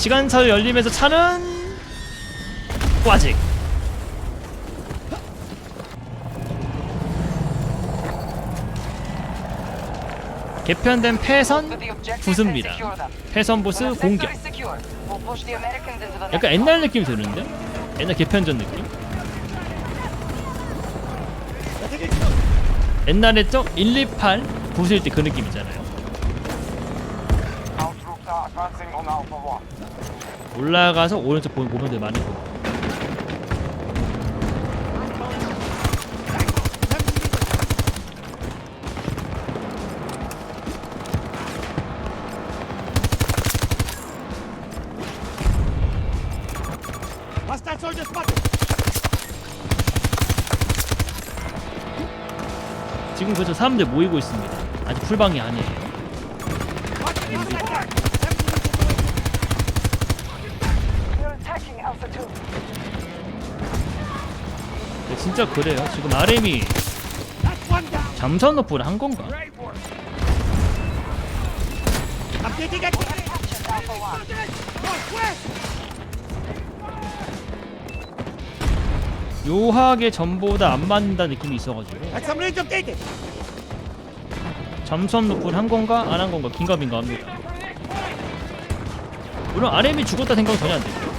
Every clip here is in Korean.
시간차로 열리면서 차는 꽈직 개편된 패선 부수입니다 패선 보스 공격 약간 옛날 느낌 드는데? 옛날 개편전 느낌? 옛날에 저128 부술 때그 느낌 있잖아요 올라가서 오른쪽 보- 보면 돼거 spotted! 지금 그저 사람들 모이고 있습니다. 아직 풀방이 아니에요 근데 진짜 그래요 지금 RM이! 잠수함 너프를 한 건가? 묘하게 전보다 안 맞는다는 느낌이 있어가지고! 잠수함 너프를 한 건가 안 한 건가 긴가민가 합니다 물론 RM이 죽었다 생각은 전혀 안 되고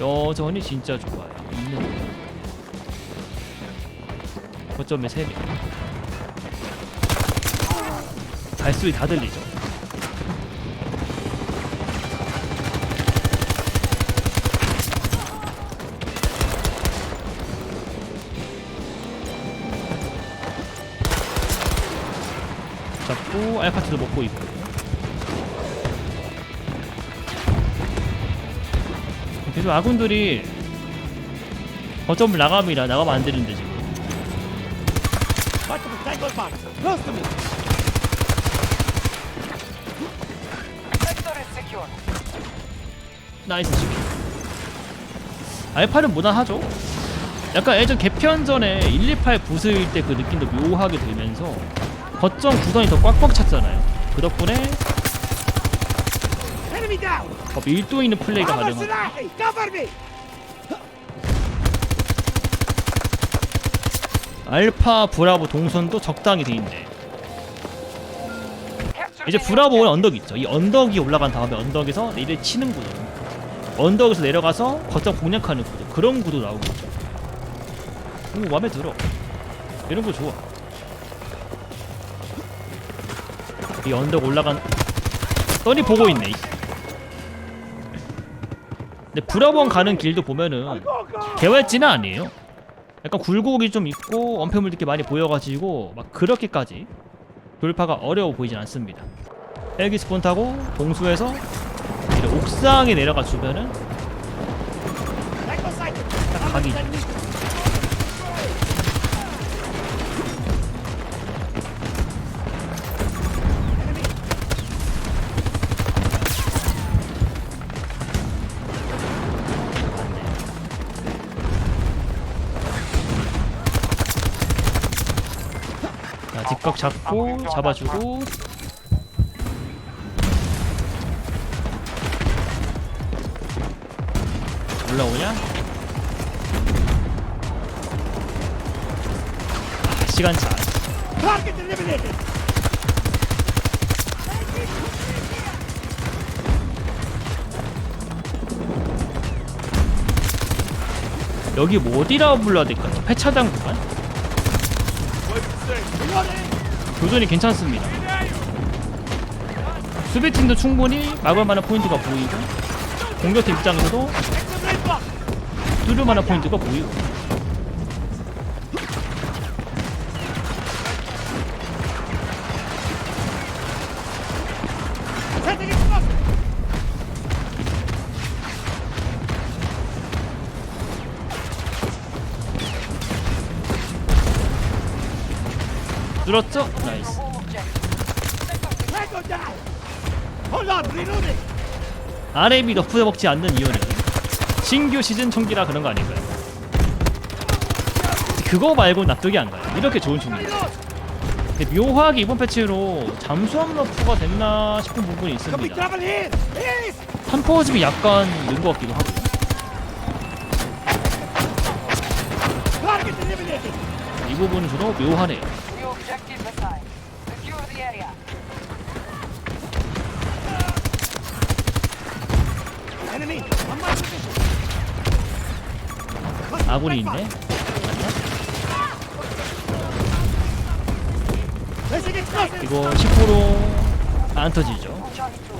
여전히 진짜 좋아요. 있는 거점의 3배 발소리 다 들리죠? 잡고 알파트도 먹고 있고 계속 아군들이 거점을 나가면 나가면 안 되는데 지금! 나이스 치킨 알파는 무난하죠? 약간 예전 개편 전에 128 부스일 때 그 느낌도 묘하게 들면서 거점 구선이 더 꽉꽉 찼잖아요. 그 덕분에 더 밀도 있는 플레이가 me! 알파 브라보 동선도 적당히 돼 있네. 이제 브라보는 언덕 있죠. 이 언덕이 올라간 다음에 언덕에서 내려 치는 구도. 언덕에서 내려가서 거점 공략하는 구도. 그런 구도 나오고 있죠. 오 마음에 들어. 이런 거 좋아. 이 언덕 올라간 떠니 보고 있네 이. 근데 브라본 가는 길도 보면은 개활지는 아니에요. 약간 굴곡이 좀 있고 원패물도 이렇게 많이 보여가지고 막 그렇게까지 돌파가 어려워 보이진 않습니다. 헬기 스폰 타고 동수에서 이제 옥상에 내려가 주면은! 딱 각이죠 자 뒷각 잡고 잡아주고 올라오냐? 아, 시간차! 여기 뭐 어디라 불러야 될까? 폐차장 구간? 교전이 괜찮습니다 수비팀도 충분히 막을 만한 포인트가 보이고 공격팀 입장에서도 Extra red block! 뚫을 만한 포인트가 보이고 뚫었죠? 나이스! RM이 너프에 먹지 않는 이유는 신규 시즌 총기라 그런 거 아닐까요? 그거 말고 납득이 안 가요 이렇게 좋은 총기 묘하게 이번 패치로 잠수함 너프가 됐나 싶은 부분이 있습니다. 탐퍼집이 약간 는 것 같기도 하고! 이 부분은 주로 묘하네요. 아군이 있네. Explosives! 이거 10%안 터지죠. Charlie 2.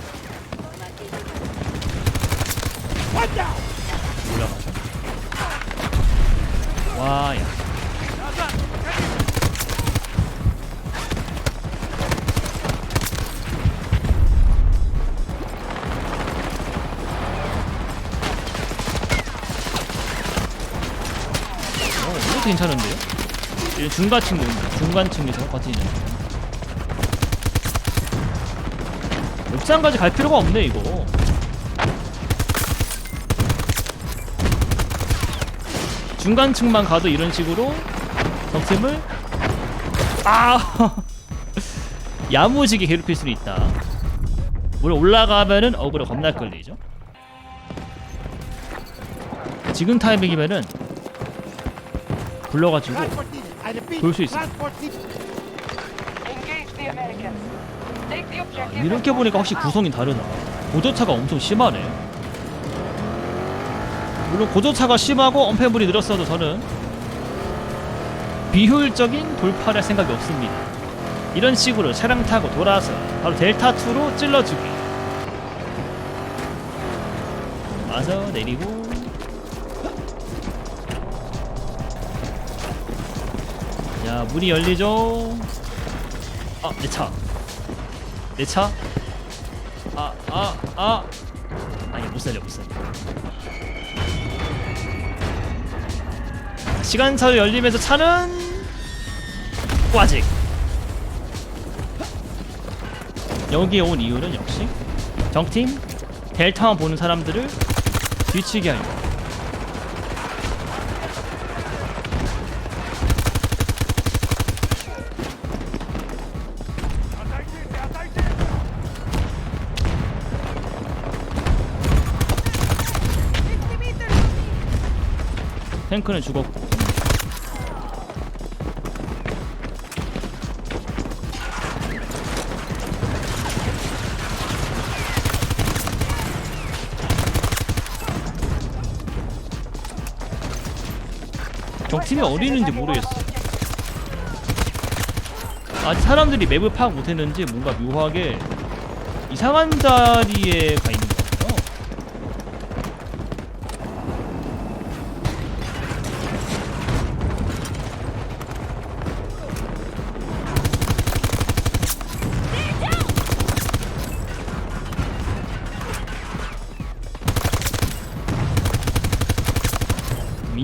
One down! 올라가서. 와, 야. 괜찮은데요? 이제 중간층 모입니다. 중간층에서 버티는. 옥상까지 갈 필요가 없네, 이거. 중간층만 가도 이런 식으로 적팀을 아 야무지게 괴롭힐 수는 있다. 물론 올라가면은 어그로 겁나 끌리죠. 지금 타이밍이면은 불러가지고 repeat, 돌수 있어. 이렇게 보니까 확실히 구성이 다르다. 고저차가 엄청 심하네. 물론 고저차가 심하고 엄폐물이 늘었어도 저는 비효율적인 돌파를 할 생각이 없습니다. 이런 식으로 차량 타고 돌아서 바로 델타2로 찔러주기. 와서 내리고 야 문이 열리죠 아내차내 차? 아, 아, 아. 아니, 못 살려, 못 살려. 시간차로 열리면서 차는 꽈직. 여기에 온 이유는 역시 적팀 델타만 보는 사람들을 뒤치게 하려. 탱크는 죽었고. 적팀이 어디 있는지 모르겠어. 아직 사람들이 맵을 파악 못했는지 뭔가 묘하게 이상한 자리에 가 있는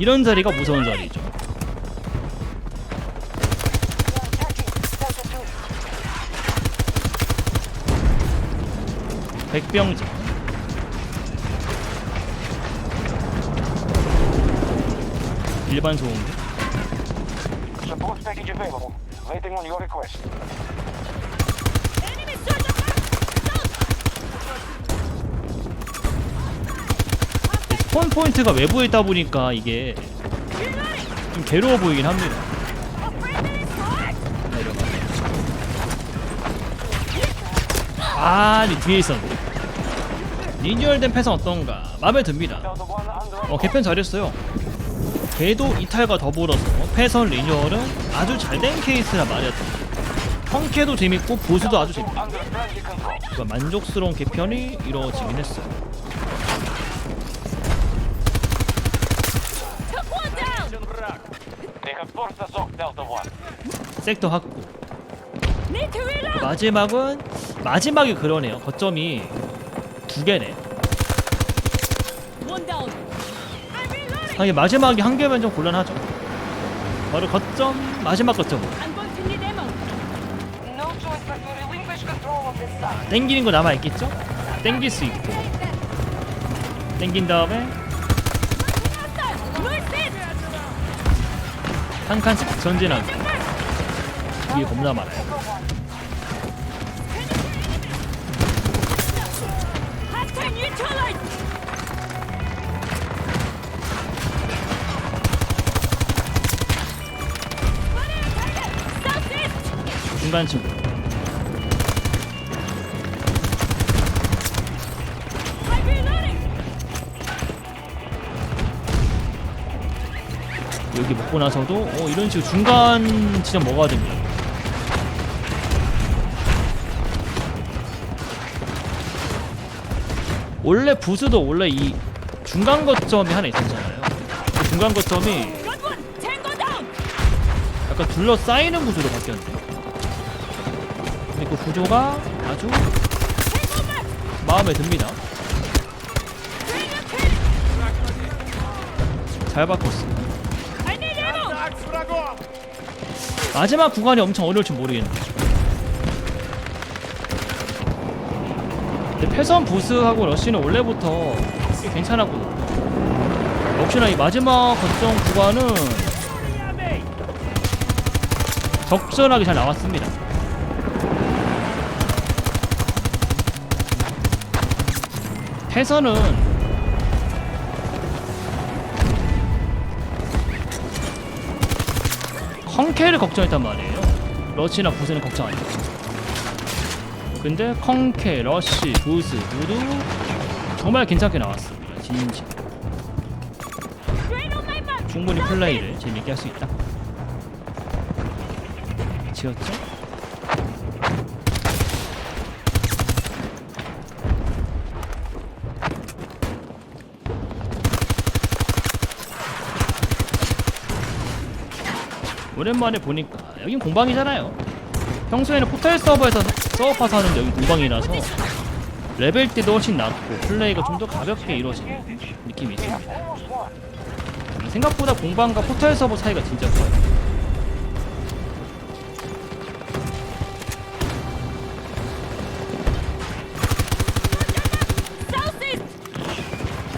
이런 자리가 무서운 자리죠. 백병장. 일반 request. 스폰 포인트가 외부에 있다 보니까 이게 좀 괴로워 보이긴 합니다. 내려가. 아, 니 뒤에 있었네. 리뉴얼된 패선 어떤가? 마음에 듭니다. Delta 1 under 어, 개편 잘했어요. 궤도 이탈과 더불어서 패선 리뉴얼은 아주 잘 된 케이스라 말이었다. 펑캐도 재밌고 보스도 아주 재밌고. 그러니까 만족스러운 개편이 이루어지긴 했어요. 섹터 확보. 마지막은 마지막이 그러네요. 거점이 두 개네. 하긴 마지막이 한 개면 좀 곤란하죠. 바로 거점 마지막 거점. Site. 땡기는 거 남아 있겠죠? 땡길 수 있고. 땡긴 다음에 한 칸씩 전진하고. 뒤에 겁나 많아요. Hostile neutralized! Fire target! Southeast! 중간 친구. I'm reloading! 여기 먹고 나서도 어, 이런 식으로 중간 지점 먹어야 됩니다. 원래 부스도 원래 이 중간 거점이 하나 있었잖아요. 그 중간 거점이 약간 둘러싸이는 구조로 바뀌었네요. 근데 그 구조가 아주 마음에 듭니다. 잘 바꿨어. 마지막 구간이 엄청 어려울지 모르겠는데. 패선 부스하고 러쉬는 원래부터 꽤 괜찮았거든요. 역시나 이 마지막 거점 구간은 적절하게 잘 나왔습니다. 패선은 컹케를 걱정했단 말이에요. 러시나 부스는 걱정 안 했죠. 근데 컹케, 러시, 부스 모두 정말 괜찮게 나왔습니다. mark! 충분히 플레이를 재밌게 할 수 있다. 지었죠? 오랜만에 보니까 여긴 공방이잖아요. 평소에는 포털 서버에서 하는데 여기 공방이라서 레벨 때도 훨씬 낮고 플레이가 좀 더 가볍게 이루어지는 느낌이 있습니다. Won. 생각보다 공방과 포털 서버 차이가 진짜 커요.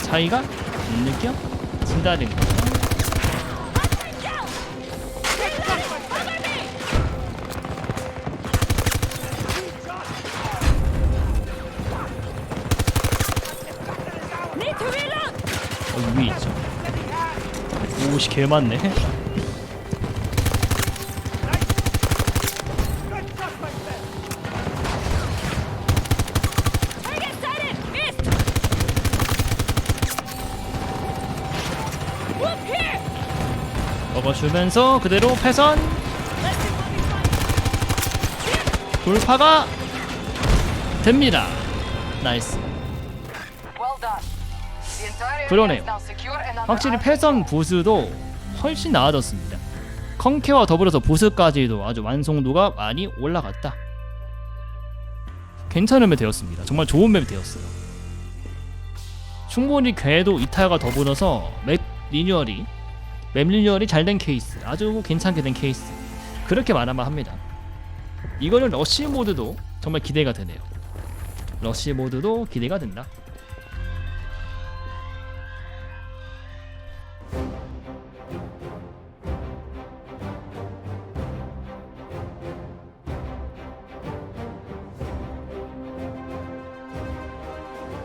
차이가 못 느껴진다는 거. 여기 위에 있죠. 오씨 개 많네. 먹어주면서 그대로 패선 돌파가 됩니다. 나이스. Well 그러네요. 확실히 패선 보스도 훨씬 나아졌습니다. 컹케와 더불어서 보스까지도 아주 완성도가 많이 올라갔다. 괜찮은 맵 되었습니다. 정말 좋은 맵 되었어요. 충분히 궤도 이탈과 더불어서 맵 리뉴얼이 맵 리뉴얼이 잘 된 케이스, 아주 괜찮게 된 케이스. 그렇게 말하면 합니다. 이거는 러시 모드도 정말 기대가 되네요. 러시 모드도 기대가 된다.